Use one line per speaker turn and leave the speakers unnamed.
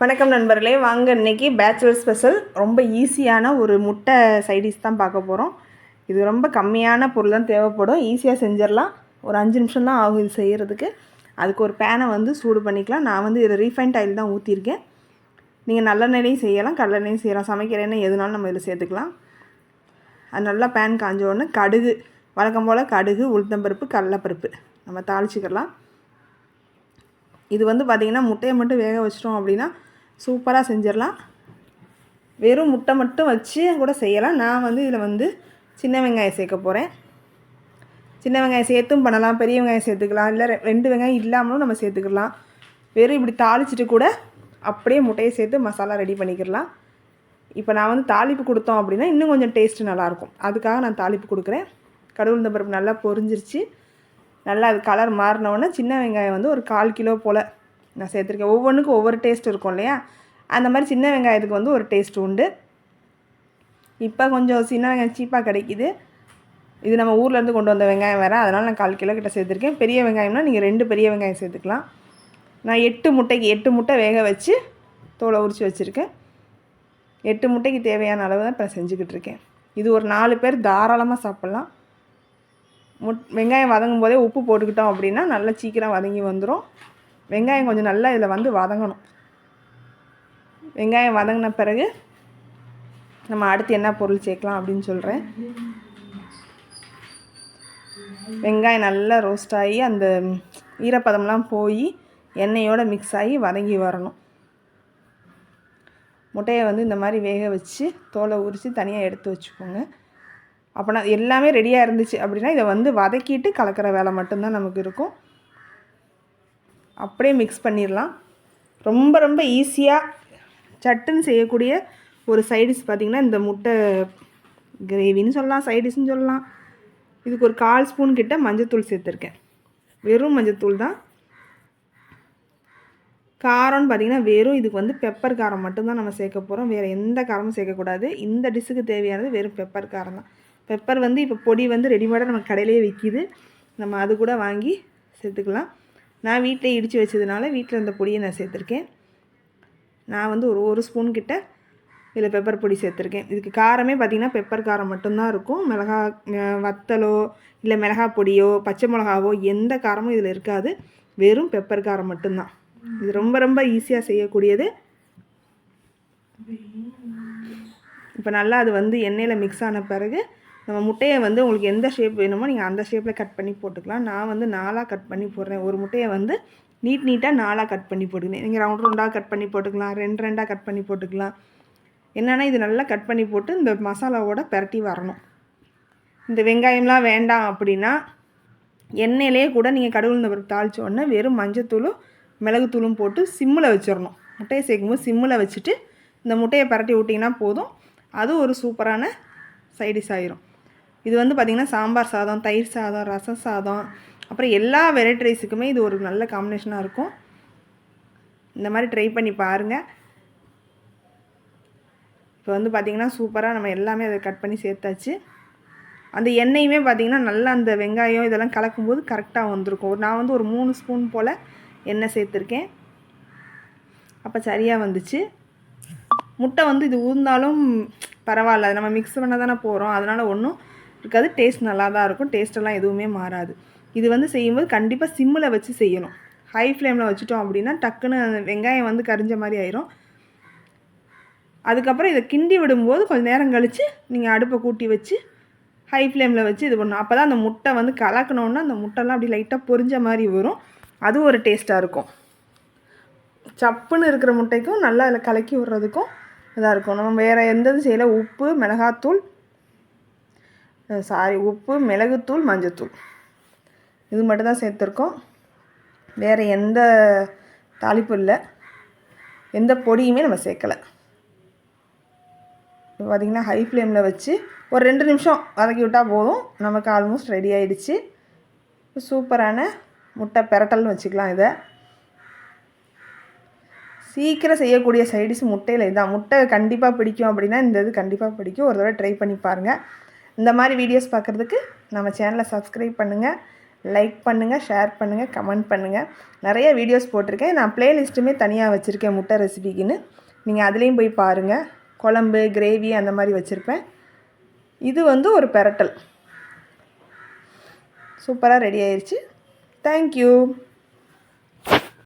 வணக்கம் நண்பர்களே. வாங்க இன்றைக்கி பேச்சுலர் ஸ்பெஷல் ரொம்ப ஈஸியான ஒரு முட்டை சைடிஷ் தான் பார்க்க போகிறோம் இது ரொம்ப கம்மியான பொருள் தான் தேவைப்படும். ஈஸியாக செஞ்சிடலாம். ஒரு அஞ்சு நிமிஷம் தான் ஆகும் இது செய்கிறதுக்கு அதுக்கு ஒரு பேனை வந்து சூடு பண்ணிக்கலாம். நான் வந்து இதில் ரீஃபைண்ட் ஆயில் தான் ஊற்றிருக்கேன் நீங்கள் நல்லெண்ணெயிலையும் செய்யலாம் கடலெண்ணெயும் செய்யலாம். சமைக்கிற எண்ணெய் எதுனாலும் நம்ம இதில் சேர்த்துக்கலாம். அது நல்லா பேன் காஞ்ச உடனே கடுகு வழக்கம் போல் கடுகு உளுத்தம்பருப்பு கடலப்பருப்பு நம்ம தாளிச்சிக்கலாம். இது வந்து பார்த்திங்கன்னா முட்டையை மட்டும் வேக வச்சிட்டோம் அப்படின்னா சூப்பராக செஞ்சிடலாம். வெறும் முட்டை மட்டும் வச்சு கூட செய்யலாம். நான் வந்து இதில் வந்து சின்ன வெங்காயம் சேர்க்க போகிறேன் சின்ன வெங்காயம் சேர்த்தும் பண்ணலாம். பெரிய வெங்காயம் சேர்த்துக்கலாம். இல்லை ரெ- ரெண்டு வெங்காயம் இல்லாமலும் நம்ம சேர்த்துக்கலாம். வெறும் இப்படி தாளிச்சிட்டு கூட அப்படியே முட்டையை சேர்த்து மசாலா ரெடி பண்ணிக்கிடலாம். இப்போ நான் வந்து தாளிப்பு கொடுத்தோம் அப்படின்னா இன்னும் கொஞ்சம் டேஸ்ட்டு நல்லாயிருக்கும். அதுக்காக நான் தாளிப்பு கொடுக்குறேன். கடவுள் இந்த பருப்பு நல்லா பொரிஞ்சிருச்சு. நல்லா அது கலர் மாறினவுடனே சின்ன வெங்காயம் வந்து ஒரு கால் கிலோ போல் நான் சேர்த்துருக்கேன். ஒவ்வொன்றுக்கும் ஒவ்வொரு டேஸ்ட் இருக்கும் இல்லையா? அந்த மாதிரி சின்ன வெங்காயத்துக்கு வந்து ஒரு டேஸ்ட் உண்டு. இப்போ கொஞ்சம் சின்ன வெங்காயம் சீப்பாக கிடைக்கிது. இது நம்ம ஊர்லேருந்து கொண்டு வந்த வெங்காயம் வேறு. அதனால் நான் கால் கிலோ கிட்ட சேர்த்துருக்கேன். பெரிய வெங்காயம்னா நீங்கள் ரெண்டு பெரிய வெங்காயம் சேர்த்துக்கலாம். நான் எட்டு முட்டைக்கு எட்டு முட்டை வேக வச்சு தோலை உரித்து வச்சுருக்கேன். எட்டு முட்டைக்கு தேவையான அளவு தான் இப்போ செஞ்சுக்கிட்டு இருக்கேன். இது ஒரு நாலு பேர் தாராளமாக சாப்பிட்லாம். முட் வெங்காயம் வதங்கும் போதே உப்பு போட்டுக்கிட்டோம் அப்படின்னா நல்லா சீக்கிரம் வதங்கி வந்துடும் வெங்காயம் கொஞ்சம் நல்லா இதில் வந்து வதங்கணும். வெங்காயம் வதங்கின பிறகு நம்ம அடுத்து என்ன பொருள் சேர்க்கலாம் அப்படின்னு சொல்கிறேன் வெங்காயம் நல்லா ரோஸ்ட் ஆகி அந்த ஈரப்பதம்லாம் போய் எண்ணெயோடு மிக்ஸ் ஆகி வதங்கி வரணும். முட்டையை வந்து இந்த மாதிரி வேக வச்சு தோலை உரித்து தனியாக எடுத்து வச்சுக்கோங்க. அப்போனா எல்லாமே ரெடியாக இருந்துச்சு அப்படின்னா இதை வந்து வதக்கிட்டு கலக்கிற வேலை மட்டும்தான் நமக்கு இருக்கும். அப்படியே மிக்ஸ் பண்ணிடலாம் ரொம்ப ரொம்ப ஈஸியாக சட்டுன்னு செய்யக்கூடிய ஒரு சைடிஷ் பார்த்திங்கன்னா இந்த முட்டை கிரேவின்னு சொல்லலாம் சைடிஷ்னு சொல்லலாம். இதுக்கு ஒரு கால் ஸ்பூன் கிட்ட மஞ்சத்தூள் சேர்த்துருக்கேன். வெறும் மஞ்சத்தூள் தான். காரம்னு பார்த்தீங்கன்னா வெறும் இதுக்கு வந்து பெப்பர் காரம் மட்டும்தான் நம்ம சேர்க்க போகிறோம் வேறு எந்த காரமும் சேர்க்கக்கூடாது. இந்த டிஷ்ஷுக்கு தேவையானது வெறும் பெப்பர் காரம் தான். பெப்பர் வந்து இப்போ பொடி வந்து ரெடிமேடாக நம்ம கடையிலேயே விற்கிது நம்ம அது கூட வாங்கி சேர்த்துக்கலாம். நான் வீட்டில் இடித்து வச்சதுனால வீட்டில் இருந்த பொடியை நான் சேர்த்துருக்கேன். நான் வந்து ஒரு ஒரு ஸ்பூன் கிட்ட இதில் பெப்பர் பொடி சேர்த்துருக்கேன். இதுக்கு காரமே பார்த்திங்கன்னா பெப்பர் காரம் மட்டும்தான் இருக்கும். மிளகா வத்தலோ இல்லை மிளகா பொடியோ பச்சை மிளகாவோ எந்த காரமும் இதில் இருக்காது. வெறும் பெப்பர் காரம் மட்டும்தான். இது ரொம்ப ரொம்ப ஈஸியாக செய்யக்கூடியது. இப்போ நல்லா அது வந்து எண்ணெயில் மிக்ஸ் ஆன பிறகு நம்ம முட்டையை வந்து உங்களுக்கு எந்த ஷேப் வேணுமோ நீங்கள் அந்த ஷேப்பில் கட் பண்ணி போட்டுக்கலாம். நான் வந்து நாலாக கட் பண்ணி போடுறேன். ஒரு முட்டையை வந்து நீட் நீட்டாக நாலாக கட் பண்ணி போட்டுக்கணும். நீங்கள் ரவுண்ட் ரவுண்டாக கட் பண்ணி போட்டுக்கலாம். ரெண்டு ரெண்டாக கட் பண்ணி போட்டுக்கலாம். என்னென்னா இது நல்லா கட் பண்ணி போட்டு இந்த மசாலாவோட பரட்டி வரணும். இந்த வெங்காயம்லாம் வேண்டாம் அப்படின்னா எண்ணெயிலேயே கூட நீங்கள் கடவுள் இந்த பருப்பு உடனே வெறும் மஞ்சத்தூளும் மிளகுத்தூளும் போட்டு சிம்மில் வச்சிடணும் முட்டையை சேர்க்கும்போது சிம்மில் வச்சுட்டு இந்த முட்டையை பரட்டி விட்டிங்கன்னா போதும். அது ஒரு சூப்பரான சைடிஷ் ஆயிரும். இது வந்து பார்த்திங்கன்னா சாம்பார் சாதம் தயிர் சாதம் ரசம் சாதம். அப்புறம் எல்லா வெரைட்டி ரைஸுக்குமே இது ஒரு நல்ல காம்பினேஷனாக இருக்கும். இந்த மாதிரி ட்ரை பண்ணி பாருங்கள் இப்போ வந்து பார்த்திங்கன்னா சூப்பராக நம்ம எல்லாமே அதை கட் பண்ணி சேர்த்தாச்சு. அந்த எண்ணெயுமே பார்த்திங்கன்னா நல்லா அந்த வெங்காயம் இதெல்லாம் கலக்கும்போது கரெக்டாக வந்திருக்கும். நான் வந்து ஒரு மூணு ஸ்பூன் போல் எண்ணெய் சேர்த்துருக்கேன். அப்போ சரியாக வந்துச்சு. முட்டை வந்து இது ஊர்ந்தாலும் பரவாயில்ல. நம்ம மிக்ஸ் பண்ண தானே போகிறோம் அதனால் ஒன்றும் இருக்காது. டேஸ்ட் நல்லா தான் இருக்கும் டேஸ்ட்டெல்லாம் எதுவுமே மாறாது. இது வந்து செய்யும்போது கண்டிப்பாக சிம்மில் வச்சு செய்யணும். ஹை ஃப்ளேமில் வச்சுட்டோம் அப்படின்னா டக்குன்னு அந்த வெங்காயம் வந்து கரிஞ்ச மாதிரி ஆயிரும். அதுக்கப்புறம் இதை கிண்டி விடும்போது கொஞ்சம் நேரம் கழித்து நீங்கள் அடுப்பை கூட்டி வச்சு ஹை ஃப்ளேமில் வச்சு இது பண்ணணும். அப்போ தான் அந்த முட்டை வந்து கலக்கணுன்னா அந்த முட்டைலாம் அப்படி லைட்டாக பொரிஞ்ச மாதிரி வரும். அது ஒரு டேஸ்ட்டாக இருக்கும். சப்புன்னு இருக்கிற முட்டைக்கும் நல்லா அதில் கலக்கி விடுறதுக்கும் இதாக இருக்கும். நம்ம வேறு எந்த இது செய்யலை? உப்பு மிளகாத்தூள் சாரி உப்பு மிளகுத்தூள் மஞ்சத்தூள். இது மட்டும் தான் சேர்த்துருக்கோம். வேறு எந்த தாளிப்பு இல்லை. எந்த பொடியுமே நம்ம சேர்க்கலை. இப்போ பார்த்திங்கன்னா ஹை ஃப்ளேமில் வச்சு ஒரு ரெண்டு நிமிஷம் வதக்கி விட்டால் போதும். நமக்கு ஆல்மோஸ்ட் ரெடி ஆகிடுச்சு சூப்பரான முட்டை பெரட்டல்னு வச்சுக்கலாம் இதை. சீக்கிரம் செய்யக்கூடிய சைடிஷ் முட்டையில் இதான். முட்டை கண்டிப்பாக பிடிக்கும் அப்படின்னா இந்த இது கண்டிப்பாக பிடிக்கும். ஒரு தடவை ட்ரை பண்ணி பாருங்கள் இந்த மாதிரி வீடியோஸ் பார்க்குறதுக்கு நம்ம சேனலை சப்ஸ்கிரைப் பண்ணுங்கள் லைக் பண்ணுங்கள் ஷேர் பண்ணுங்கள் கமெண்ட் பண்ணுங்கள் நிறைய வீடியோஸ் போட்டிருக்கேன். நான் ப்ளேலிஸ்ட்டுமே தனியாக வச்சுருக்கேன் முட்டை ரெசிபிக்குன்னு நீங்கள் அதுலேயும் போய் பாருங்கள் குழம்பு கிரேவி அந்த மாதிரி வச்சுருப்பேன். இது வந்து ஒரு பெரட்டல். சூப்பராக ரெடி ஆயிடுச்சு தேங்க்யூ